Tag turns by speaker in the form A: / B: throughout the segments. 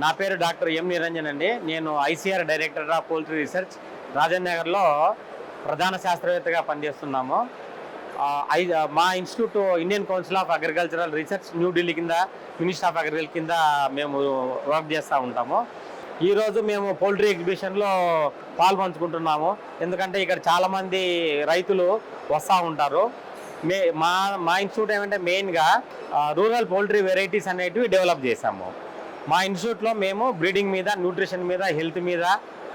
A: నా పేరు doctor M Niranjan అండి. నేను ICR director of poultry research రాజన్ నగర్లో ప్రధాన శాస్త్రవేత్తగా పనిచేస్తున్నాము. ఐ మా institute Indian council of agricultural research New Delhi కింద మినిస్టర్ ఆఫ్ అగ్రికల్చర్ కింద మేము వర్క్ చేస్తూ ఉంటాము. ఈరోజు మేము పౌల్ట్రీ ఎగ్జిబిషన్లో పాల్పంచుకుంటున్నాము. ఎందుకంటే ఇక్కడ చాలామంది రైతులు వస్తూ ఉంటారు. మే మా మా ఇన్స్టిట్యూట్ ఏమంటే మెయిన్గా రూరల్ పౌల్ట్రీ వెరైటీస్ అనేటివి డెవలప్ చేశాము. మా ఇన్స్టిట్యూట్లో మేము బ్రీడింగ్ మీద న్యూట్రిషన్ మీద హెల్త్ మీద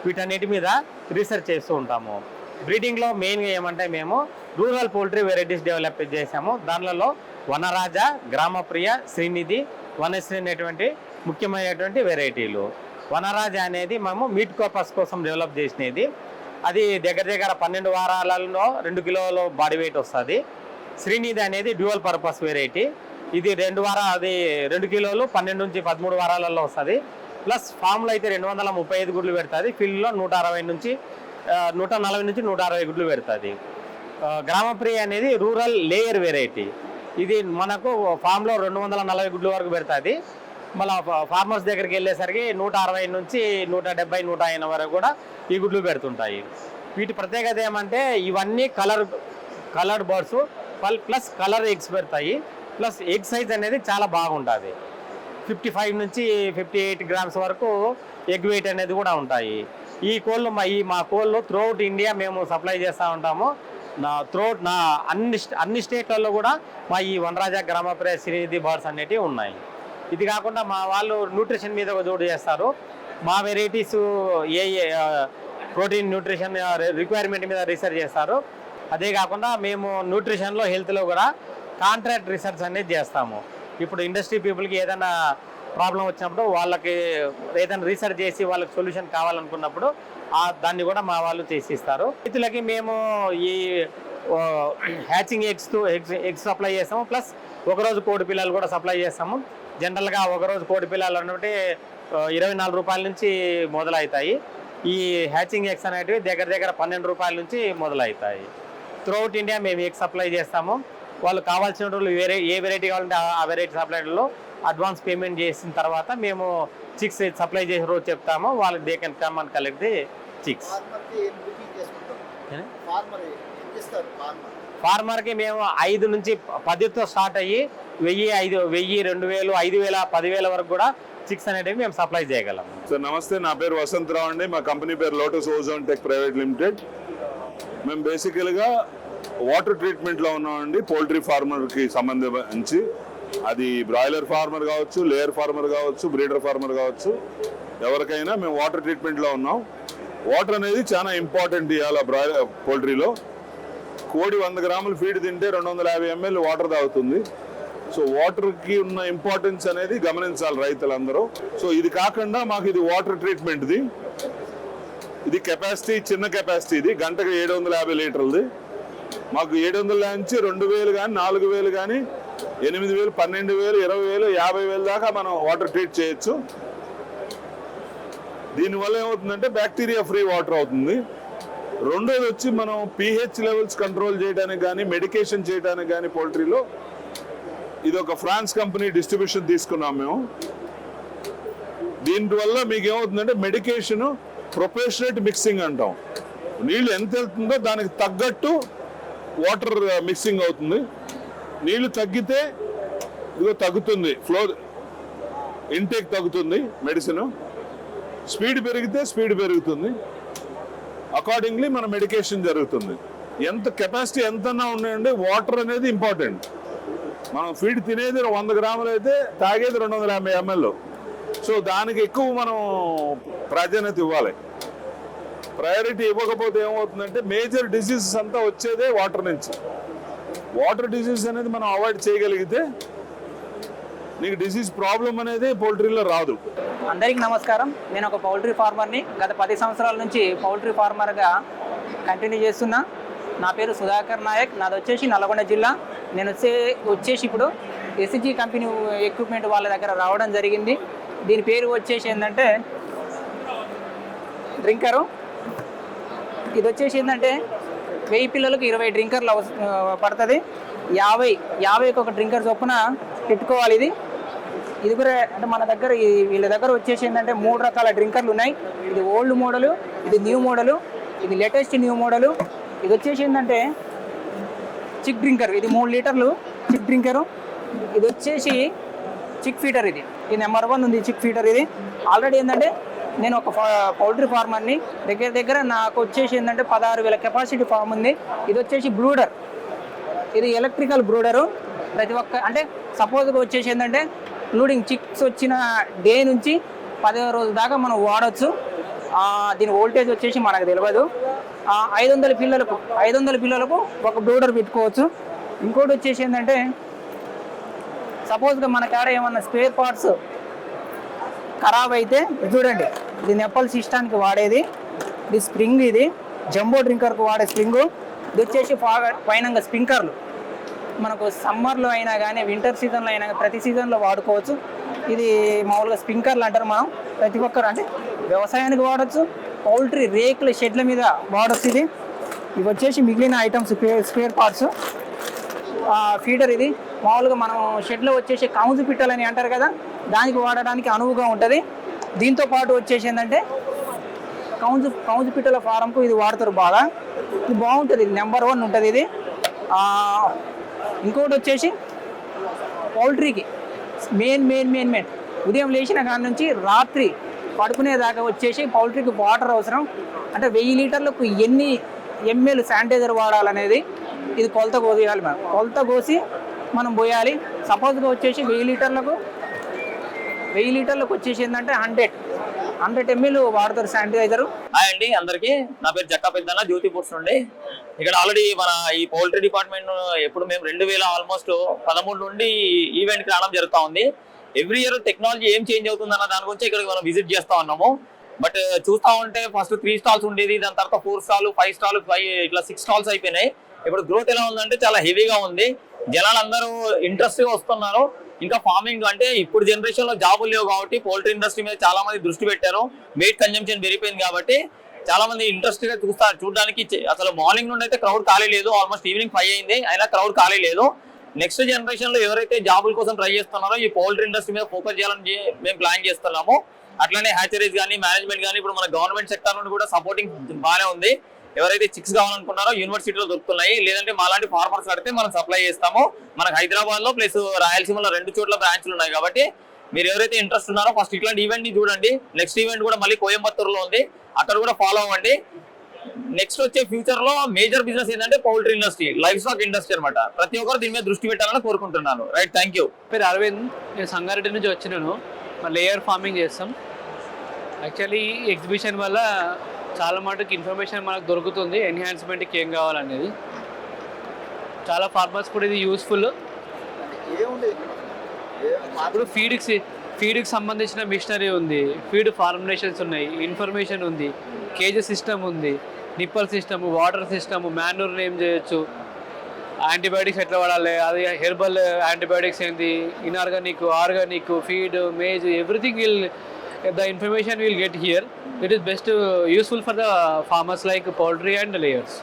A: వీటన్నిటి మీద రీసెర్చ్ చేస్తూ ఉంటాము. బ్రీడింగ్లో మెయిన్గా ఏమంటే మేము రూరల్ పౌల్ట్రీ వెరైటీస్ డెవలప్ చేసాము దానిలలో వనరాజ గ్రామప్రియ శ్రీనిధి వనశ్రీ అనేటువంటి ముఖ్యమైనటువంటి వెరైటీలు. వనరాజ అనేది మేము మీట్ కోపస్ కోసం డెవలప్ చేసినది. అది దగ్గర దగ్గర పన్నెండు వారాలలో రెండు కిలోల బాడీ వెయిట్ వస్తుంది. శ్రీనిధి అనేది డ్యూయల్ పర్పస్ వెరైటీ. ఇది రెండు వార అది రెండు కిలోలు పన్నెండు నుంచి పదమూడు వారాలలో వస్తుంది. ప్లస్ ఫామ్లో అయితే రెండు వందల ముప్పై ఐదు గుడ్లు పెడుతుంది. ఫీల్డ్లో నూట అరవై నుంచి నూట నలభై నుంచి నూట అరవై గుడ్లు పెడుతుంది. గ్రామప్రియ అనేది రూరల్ లేయర్ వెరైటీ. ఇది మనకు ఫామ్లో రెండు వందల నలభై గుడ్ల వరకు పెడుతుంది. మళ్ళీ ఫార్మర్స్ దగ్గరికి వెళ్ళేసరికి నూట అరవై నుంచి నూట డెబ్బై నూట ఎనభై వరకు కూడా ఈ గుడ్లు పెడుతుంటాయి. వీటి ప్రత్యేకత ఏమంటే ఇవన్నీ colour coloured birds plus colour eggs పెడతాయి. ప్లస్ ఎగ్ సైజ్ అనేది చాలా బాగుంటుంది. ఫిఫ్టీ ఫైవ్ నుంచి ఫిఫ్టీ ఎయిట్ గ్రామ్స్ వరకు ఎగ్ వెయిట్ అనేది కూడా ఉంటాయి. ఈ కోళ్ళు మా ఈ మా కోళ్ళు త్రూఅవుట్ ఇండియా మేము సప్లై చేస్తూ ఉంటాము. నా త్రూఅవుట్ నా అన్ని అన్ని స్టేట్లలో కూడా మా ఈ వనరాజా గ్రామప్రయ శ్రీనిధి బర్డ్స్ అనేటివి ఉన్నాయి. ఇది కాకుండా మా వాళ్ళు న్యూట్రిషన్ మీద జోడు చేస్తారు. మా వెరైటీస్ ఏ ప్రోటీన్ న్యూట్రిషన్ రిక్వైర్మెంట్ మీద రీసెర్చ్ చేస్తారు. అదే కాకుండా మేము న్యూట్రిషన్లో హెల్త్లో కూడా కాంట్రాక్ట్ రీసెర్చ్ అనేది చేస్తాము. ఇప్పుడు ఇండస్ట్రీ పీపుల్కి ఏదైనా ప్రాబ్లం వచ్చినప్పుడు వాళ్ళకి ఏదైనా రీసెర్చ్ చేసి వాళ్ళకి సొల్యూషన్ కావాలనుకున్నప్పుడు దాన్ని కూడా మా వాళ్ళు చేసి ఇస్తారు రైతులకి మేము ఈ hatching eggs eggs eggs supply చేస్తాము. ప్లస్ ఒకరోజు కోడి పిల్లలు కూడా సప్లై చేస్తాము. జనరల్గా ఒకరోజు కోడి పిల్లలు అనేవి ఇరవై నాలుగు రూపాయల నుంచి మొదలవుతాయి. ఈ హ్యాచింగ్ ఎగ్స్ అనేటివి దగ్గర దగ్గర పన్నెండు రూపాయల నుంచి మొదలవుతాయి. త్రూఅవుట్ ఇండియా మేము ఎగ్ సప్లై చేస్తాము. వాళ్ళు కావాల్సిన వాళ్ళు వేరే ఏ వెరైటీ కావాలంటే ఆ- వెరైటీ సప్లైలో అడ్వాన్స్ పేమెంట్ చేసిన తర్వాత మేము చిక్స్ సప్లై చేసే రోజు చెప్తాము వాళ్ళకి they can come and collect the chicks.
B: ఫార్మర్కి
A: మేము ఐదు నుంచి పదితో స్టార్ట్ అయ్యి వెయ్యి ఐదు వెయ్యి రెండు వేలు ఐదు వేల పదివేల వరకు కూడా చిక్స్ అనేటివి మేము సప్లై చేయగలం.
C: సార్ నమస్తే నా పేరు వసంతరావు అండి. మా కంపెనీ పేరు Lotus Ozone Tech private limited. మేము బేసికల్గా వాటర్ ట్రీట్మెంట్లో ఉన్నామండి. పోల్ట్రీ ఫార్మర్కి సంబంధించి. అది బ్రాయిలర్ ఫార్మర్ కావచ్చు లేయర్ ఫార్మర్ కావచ్చు బ్రీడర్ ఫార్మర్ కావచ్చు. ఎవరికైనా మేము వాటర్ ట్రీట్మెంట్లో ఉన్నాం. వాటర్ అనేది చాలా ఇంపార్టెంట్ ఇవాళ బ్రాయిలర్ పోల్ట్రీలో. కోడి వంద గ్రాములు ఫీడ్ తింటే రెండు వందల యాభై ఎంఎల్ వాటర్ తాగుతుంది. సో వాటర్కి ఉన్న ఇంపార్టెన్స్ అనేది గమనించాలి రైతులందరూ. సో ఇది కాకుండా మాకు ఇది వాటర్ ట్రీట్మెంట్ది. ఇది కెపాసిటీ చిన్న కెపాసిటీ ఇది గంటకు ఏడు వందల యాభై లీటర్లది. మాకు ఏడు వందల నుంచి రెండు వేలు కానీ నాలుగు వేలు కానీ ఎనిమిది వేలు పన్నెండు వేలు ఇరవై వేలు యాభై వేలు దాకా మనం వాటర్ ట్రీట్ చేయొచ్చు. దీనివల్ల ఏమవుతుందంటే బ్యాక్టీరియా ఫ్రీ వాటర్ అవుతుంది. రెండోది వచ్చి మనం పిహెచ్ లెవెల్స్ కంట్రోల్ చేయడానికి కానీ మెడికేషన్ చేయడానికి కానీ పోల్ట్రీలో ఇది ఒక ఫ్రాన్స్ కంపెనీ డిస్ట్రిబ్యూషన్ తీసుకున్నాం మేము. దీనివల్ల మీకు ఏమవుతుందంటే మెడికేషన్ ప్రొఫెషనల్ మిక్సింగ్ అంటాం. నీళ్ళు ఎంత వెళ్తుందో దానికి తగ్గట్టు వాటర్ మిక్సింగ్ అవుతుంది. నీళ్ళు తగ్గితే ఇదిగో తగ్గుతుంది. ఫ్లో ఇంటేక్ తగ్గుతుంది మెడిసిన్. స్పీడ్ పెరిగితే స్పీడ్ పెరుగుతుంది. అకార్డింగ్లీ మన మెడికేషన్ జరుగుతుంది. ఎంత కెపాసిటీ ఎంతన్నా ఉన్నాయండి వాటర్ అనేది ఇంపార్టెంట్. మనం ఫీడ్ తినేది వంద గ్రాములు అయితే తాగేది రెండు వందల యాభై ఎంఎల్. సో దానికి ఎక్కువ మనం ప్రాధాన్యత ఇవ్వాలి. ప్రయారిటీ ఇవ్వకపోతే ఏమవుతుందంటే మేజర్ డిసీజెస్ అంతా వచ్చేదే వాటర్ నుంచి. వాటర్ డిసీజ్ అనేది మనం అవాయిడ్ చేయగలిగితే నీకు డిసీజ్ ప్రాబ్లం అనేది పౌల్ట్రీలో రాదు.
D: అందరికీ నమస్కారం. నేను ఒక పౌల్ట్రీ ఫార్మర్ని గత పది సంవత్సరాల నుంచి పౌల్ట్రీ ఫార్మర్గా కంటిన్యూ చేస్తున్నా. నా పేరు సుధాకర్ నాయక్. నాది వచ్చేసి నల్గొండ జిల్లా. నేను వచ్చే వచ్చేసి ఇప్పుడు ఎస్జీ కంపెనీ ఎక్విప్మెంట్ వాళ్ళ దగ్గర రావడం జరిగింది. దీని పేరు వచ్చేసి ఏంటంటే డ్రింకరు. ఇది వచ్చేసి ఏంటంటే వెయ్యి పిల్లలకు ఇరవై డ్రింకర్లు అవస- పడుతుంది. యాభై యాభైకి ఒక డ్రింకర్ చొప్పున పెట్టుకోవాలి ఇది. ఇది కూడా అంటే మన దగ్గర వీళ్ళ దగ్గర వచ్చేసి ఏంటంటే మూడు రకాల డ్రింకర్లు ఉన్నాయి. ఇది ఓల్డ్ మోడలు ఇది న్యూ మోడలు ఇది లేటెస్ట్ న్యూ మోడలు. ఇది వచ్చేసి ఏంటంటే చిక్ డ్రింకర్ ఇది మూడు లీటర్లు చిక్ డ్రింకరు. ఇది వచ్చేసి చిక్ ఫీటర్ ఇది. ఇది నెంబర్ వన్ ఉంది చిక్ ఫీటర్ ఇది. ఆల్రెడీ ఏంటంటే నేను ఒక పౌల్ట్రీ ఫార్మర్ని దగ్గర దగ్గర నాకు వచ్చేసి ఏంటంటే పదహారు వేల కెపాసిటీ ఫామ్ ఉంది. ఇది వచ్చేసి బ్రూడర్. ఇది ఎలక్ట్రికల్ బ్రూడరు. ప్రతి ఒక్క అంటే సపోజ్గా వచ్చేసి ఏంటంటే ఇంక్లూడింగ్ చిక్స్ వచ్చిన డే నుంచి పదో రోజు దాకా మనం వాడచ్చు. దీని ఓల్టేజ్ వచ్చేసి మనకు తెలియదు ఐదు వందల పిల్లలకు ఐదు వందల పిల్లలకు ఒక బ్రూడర్ పెట్టుకోవచ్చు. ఇంకోటి వచ్చేసి ఏంటంటే సపోజ్గా మన కాడ ఏమన్నా స్పేర్ పార్ట్స్ ఖరాబ్ అయితే చూడండి. ఇది నెప్పల్ సిస్టానికి వాడేది. ఇది స్ప్రింగ్ ఇది. జంబో డ్రింకర్కు వాడే స్ప్రింగ్. ఇది వచ్చేసి పా- పైన స్ప్రింకర్లు మనకు సమ్మర్లో అయినా కానీ వింటర్ సీజన్లో అయినా కానీ ప్రతి సీజన్లో వాడుకోవచ్చు. ఇది మామూలుగా స్ప్రింకర్లు అంటారు మనం. ప్రతి ఒక్కరు అంటే వ్యవసాయానికి వాడచ్చు. పౌల్ట్రీ రేకుల షెడ్ల మీద వాడచ్చు ఇది. ఇవి వచ్చేసి మిగిలిన ఐటమ్స్ స్పేర్ పార్ట్స్. ఫీడర్ ఇది. మామూలుగా మనం షెడ్లో వచ్చేసి కౌజు పిట్టలని అంటారు కదా దానికి వాడడానికి అనువుగా ఉంటుంది. దీంతో పాటు వచ్చేసి ఏంటంటే కౌజు కౌజు పిట్టల ఫారంకు ఇది వాడతారు బాగా. ఇది బాగుంటుంది ఇది నెంబర్ వన్ ఉంటుంది ఇది. ఇంకొకటి వచ్చేసి పౌల్ట్రీకి మెయిన్ మెయిన్ మెయిన్ మెయిన్. ఉదయం లేచిన కాడ నుంచి రాత్రి పడుకునేదాకా వచ్చేసి పౌల్ట్రీకి వాటర్ అవసరం. అంటే వెయ్యి లీటర్లకు ఎన్ని ఎంఎల్ శానిటైజర్ వాడాలనేది ఇది కొలత కోసేయాలి మనం. కొలత కోసి మనం పోయాలి. సపోజ్గా వచ్చేసి వెయ్యి లీటర్లకు వెయ్యి లీటర్లకు వచ్చేసి ఏంటంటే హండ్రెడ్. హండ్రెడ్ ఎంఎల్ వాడతారు శానిటైజర్.
E: హాయ్ అండి అందరికి. నా పేరు జక్కా పెద్దన్న జ్యోతి నుండి. ఇక్కడ ఆల్రెడీ మన ఈ పౌల్ట్రీ డిపార్ట్మెంట్ ఎప్పుడు మేము రెండు వేల ఆల్మోస్ట్ పదమూడు నుండి ఈవెంట్కి రావడం జరుగుతా ఉంది. ఎవ్రీ ఇయర్ టెక్నాలజీ ఏం చేంజ్ అవుతుంది అన్న దాని గురించి ఇక్కడికి మనం విజిట్ చేస్తూ ఉన్నాము. బట్ చూస్తా ఉంటే ఫస్ట్ త్రీ స్టాల్స్ ఉండేది దాని తర్వాత four stall five stall five ఇట్లా సిక్స్ స్టాల్స్ అయిపోయినాయి. ఇప్పుడు గ్రోత్ ఎలా ఉందంటే చాలా హెవీగా ఉంది. జనాలు అందరూ వస్తున్నారు. ఇంకా ఫార్మింగ్ అంటే ఇప్పుడు జనరేషన్లో జాబులు లేవు కాబట్టి పోల్ట్రీ ఇండస్ట్రీ మీద చాలా మంది దృష్టి పెట్టారు. మీట్ కన్జంప్షన్ పెరిగిపోయింది కాబట్టి చాలా మంది ఇంట్రెస్ట్గా చూస్తారు. చూడడానికి అసలు మార్నింగ్ నుండి అయితే క్రౌడ్ ఖాళీ లేదు. ఆల్మోస్ట్ ఈవినింగ్ ఫైవ్ అయింది. అయినా క్రౌడ్ ఖాళీ లేదు. నెక్స్ట్ జనరేషన్లో ఎవరైతే జాబుల కోసం ట్రై చేస్తున్నారో ఈ పౌల్ట్రీ ఇండస్ట్రీ మీద ఫోకస్ చేయాలని మేము ప్లాన్ చేస్తున్నాము. అట్లనే హ్యాచరీస్ కానీ మేనేజ్మెంట్ కానీ ఇప్పుడు మన గవర్నమెంట్ సెక్టర్ నుండి కూడా సపోర్టింగ్ బాగానే ఉంది. ఎవరైతే చిక్స్ కావాలనుకున్నారో యూనివర్సిటీలో దొరుకుతున్నాయి. లేదంటే మాలాంటి ఫార్మర్స్ కడితే మనం సప్లై చేస్తాము. మనకు హైదరాబాద్లో ప్లస్ రాయలసీమలో రెండు చోట్ల బ్రాంచ్లు ఉన్నాయి కాబట్టి మీరు ఎవరైతే ఇంట్రెస్ట్ ఉన్నారో ఫస్ట్ ఇట్లాంటి ఈవెంట్ని చూడండి. నెక్స్ట్ ఈవెంట్ కూడా మళ్ళీ కోయంబత్తూరులో ఉంది. అక్కడ కూడా ఫాలో అవ్వండి. నెక్స్ట్ వచ్చే ఫ్యూచర్లో మేజర్ బిజినెస్ ఏంటంటే poultry industry livestock industry అనమాట ప్రతి ఒక్కరు దీని మీద దృష్టి పెట్టాలని కోరుకుంటున్నాను. రైట్ థ్యాంక్ యూ
F: పేరు అరవింద్. నేను సంగారెడ్డి నుంచి వచ్చినాను. లేయర్ ఫార్మింగ్ చేస్తాం. యాక్చువల్లీ ఎగ్జిబిషన్ వల్ల చాలా మటుకు ఇన్ఫర్మేషన్ మనకు దొరుకుతుంది. ఎన్హాన్స్మెంట్కి ఏం కావాలనేది. చాలా ఫార్మర్స్ కూడా ఇది యూస్ఫుల్ ఇప్పుడు ఫీడ్కి ఫీడ్కి సంబంధించిన మిషనరీ ఉంది. ఫీడ్ ఫార్ములేషన్స్ ఉన్నాయి. ఇన్ఫర్మేషన్ ఉంది. కేజీ సిస్టమ్ ఉంది. నిప్పల్ సిస్టమ్ వాటర్ సిస్టమ్ మాన్యూర్ని ఏం చేయొచ్చు. యాంటీబయాటిక్స్ ఎట్లా వాడాలి? అది హెర్బల్ యాంటీబయాటిక్స్ ఏంటి inorganic organic feed maize everything will the information we'll get here, it is best uh, useful for the farmers like poultry and layers.